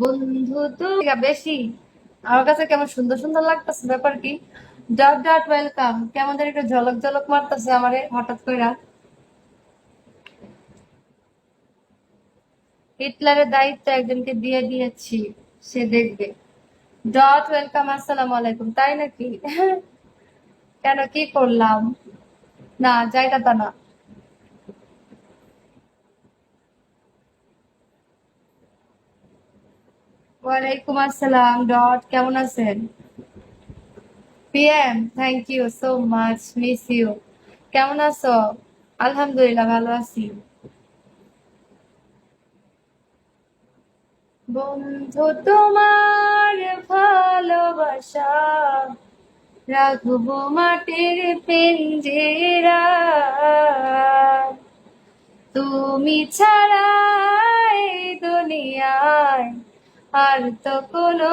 বন্ধু তো বেশি। আমার কাছে কেমন সুন্দর সুন্দর লাগতেছে ব্যাপার কি ডট ডট ওয়েলকাম কেমন যেন একটা ঝলক ঝলক মারতেছে আমারে, হঠাৎ কইরা। হিটলারের দায়িত্ব একজনকে দিয়ে দিয়েছি, সে দেখবে। ডট ওয়েলকাম আসসালামু আলাইকুম। তাই নাকি? কেন, কি করলাম? না জায়গা তা না। ওয়ালাইকুম আসসালাম, ডট, কেমন আছেন? PM thank you so much miss you কেমন আছো? আলহামদুলিল্লাহ, ভালো আছি। বন্ধু তোমার ভালোবাসা, রাখব মাটির পিঞ্জিরা। তুমি ছাড়া দুনিয়ায় আর তো কোনো